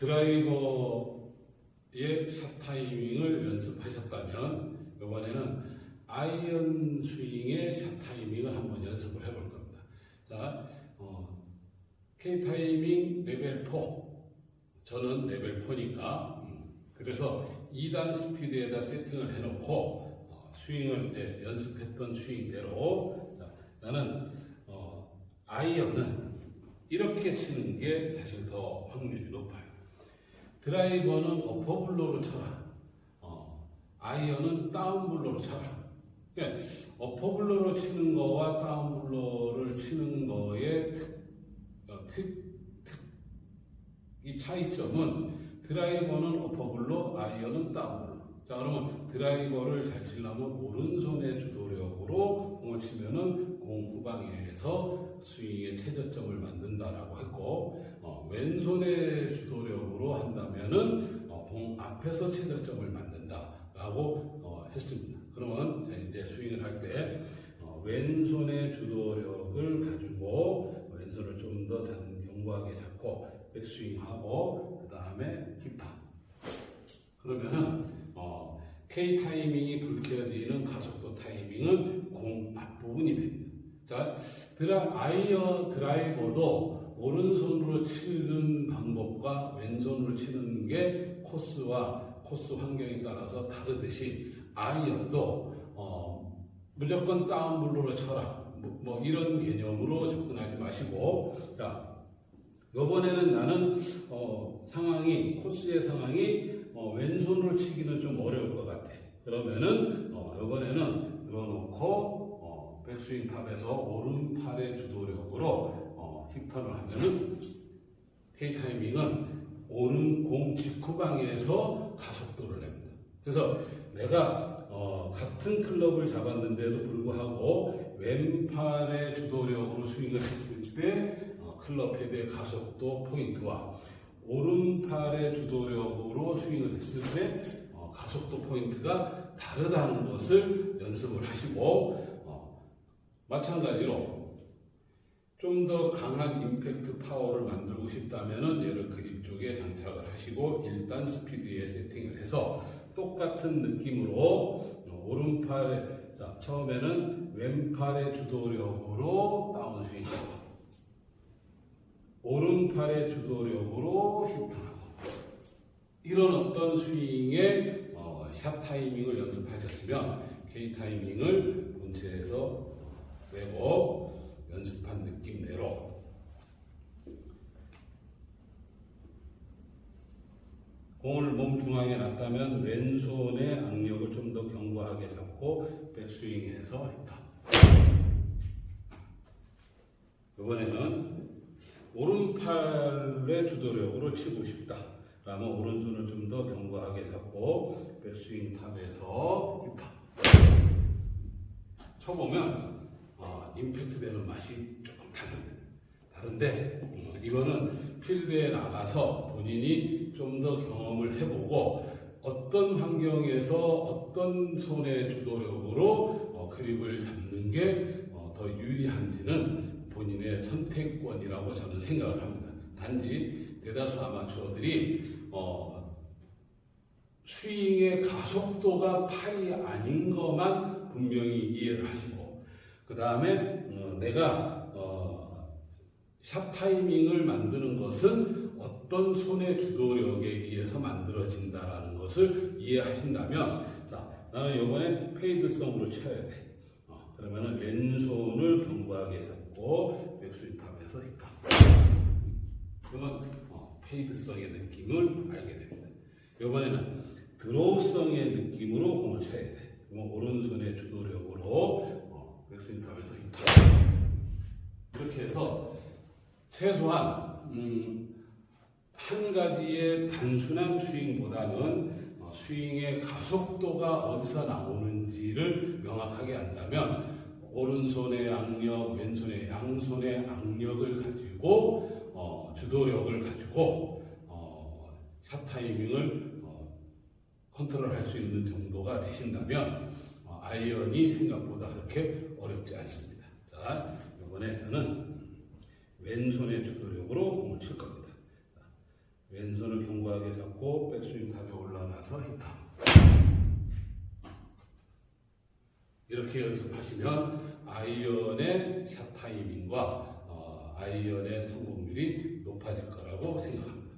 드라이버의 샷 타이밍을 연습하셨다면 이번에는 아이언 스윙의 샷 타이밍을 한번 연습을 해볼 겁니다. 자, 어, K 타이밍 레벨 4. 저는 레벨 4니까 그래서 2단 스피드에다 세팅을 해놓고 어, 스윙을 이제 연습했던 스윙대로 자, 나는 어, 아이언은 이렇게 치는 게 사실 더 확률이 높아요. 드라이버는 어퍼블로로 쳐라. 어, 아이언은 다운블로로 쳐라. 그러니까 어퍼블로로 치는 거와 다운블로를 치는 거의 특, 어, 특, 특, 이 차이점은 드라이버는 어퍼블로, 아이언은 다운블로. 자, 그러면 드라이버를 잘 치려면 오른손의 주도력으로 공을 치면은 공 후방에서 스윙의 최저점을 만든다라고 했고, 어, 왼손의 주도력 으로 한다면은 어, 공 앞에서 최저점을 만든다라고 어, 했습니다. 그러면 자, 이제 스윙을 할때 어, 왼손의 주도력을 가지고 왼손을 좀 더 견고하게 잡고 백스윙하고 그 다음에 힙탑. 그러면은 어, K 타이밍이 불켜지는 가속도 타이밍은 공 앞부분이 됩니다. 자, 드라 아이어 드라이버도 오른손으로 치는 방법과 왼손으로 치는 게 코스와 코스 환경에 따라서 다르듯이 아이언도 어, 무조건 다운블로로 쳐라. 뭐, 뭐 이런 개념으로 접근하지 마시고 자 이번에는 나는 어, 상황이 코스의 상황이 어, 왼손으로 치기는 좀 어려울 것 같아. 그러면은 어, 이번에는 들어놓고 어, 백스윙 탑에서 오른팔의 주도력으로 어, 힙턴을 하면은 K 타이밍은 오른 공 직후방에서 가속도를 냅니다. 그래서 내가 어, 같은 클럽을 잡았는데도 불구하고 왼팔의 주도력으로 스윙을 했을 때 어, 클럽 헤드의 가속도 포인트와 오른팔의 주도력으로 스윙을 했을 때 어, 가속도 포인트가 다르다는 것을 연습을 하시고 어, 마찬가지로 좀 더 강한 임팩트 파워를 만들고 싶다면은 얘를 그립 쪽에 장착을 하시고 일단 스피드에 세팅을 해서 똑같은 느낌으로 어, 오른팔에 자, 처음에는 왼팔의 주도력으로 다운스윙. 오른팔의 주도력으로 힙턴하고. 이런 어떤 스윙의 어, 샷 타이밍을 연습하셨으면 K 타이밍을 본체에서 외고 연습한 느낌대로 공을 몸 중앙에 놨다면 왼손의 악력을 좀 더 견고하게 잡고 백스윙해서 힙턴 이번에는 오른팔의 주도력으로 치고 싶다. 라면 오른손을 좀 더 견고하게 잡고 백스윙 탑에서 힙탑. 쳐보면 어, 임팩트 되는 맛이 조금 다릅니다. 다른데 어, 이거는 필드에 나가서 본인이 좀 더 경험을 해보고 어떤 환경에서 어떤 손의 주도력으로 어, 그립을 잡는 게더 유리한지는 본인의 선택권이라고 저는 생각을 합니다. 단지 대다수 아마추어들이 어, 스윙의 가속도가 파이 아닌 것만 분명히 이해를 하시고 그 다음에 어, 내가 어, 샷 타이밍을 만드는 것은 어떤 손의 주도력에 의해서 만들어진다라는 것을 이해하신다면 자 나는 이번에 페이드성으로 쳐야 돼. 어, 그러면은 왼손을 견고하게 잡고 백스윙 탑에서 힙탑. 그러면 어, 페이드성의 느낌을 알게 됩니다. 이번에는 드로우성의 느낌으로 공을 쳐야 돼. 그러면 오른손의 주도력으로 최소한 음, 한 가지의 단순한 스윙보다는 어, 스윙의 가속도가 어디서 나오는지를 명확하게 안다면 오른손의 악력, 왼손의 양손의 악력을 가지고 어, 주도력을 가지고 어, 샷 타이밍을 어, 컨트롤할 수 있는 정도가 되신다면 어, 아이언이 생각보다 그렇게 어렵지 않습니다. 자, 이번에 저는 왼손의 주도력으로 공을 칠 겁니다. 자, 왼손을 견고하게 잡고 백스윙 탑에 올라가서 히터. 이렇게 연습하시면 아이언의 샷 타이밍과 어, 아이언의 성공률이 높아질 거라고 생각합니다.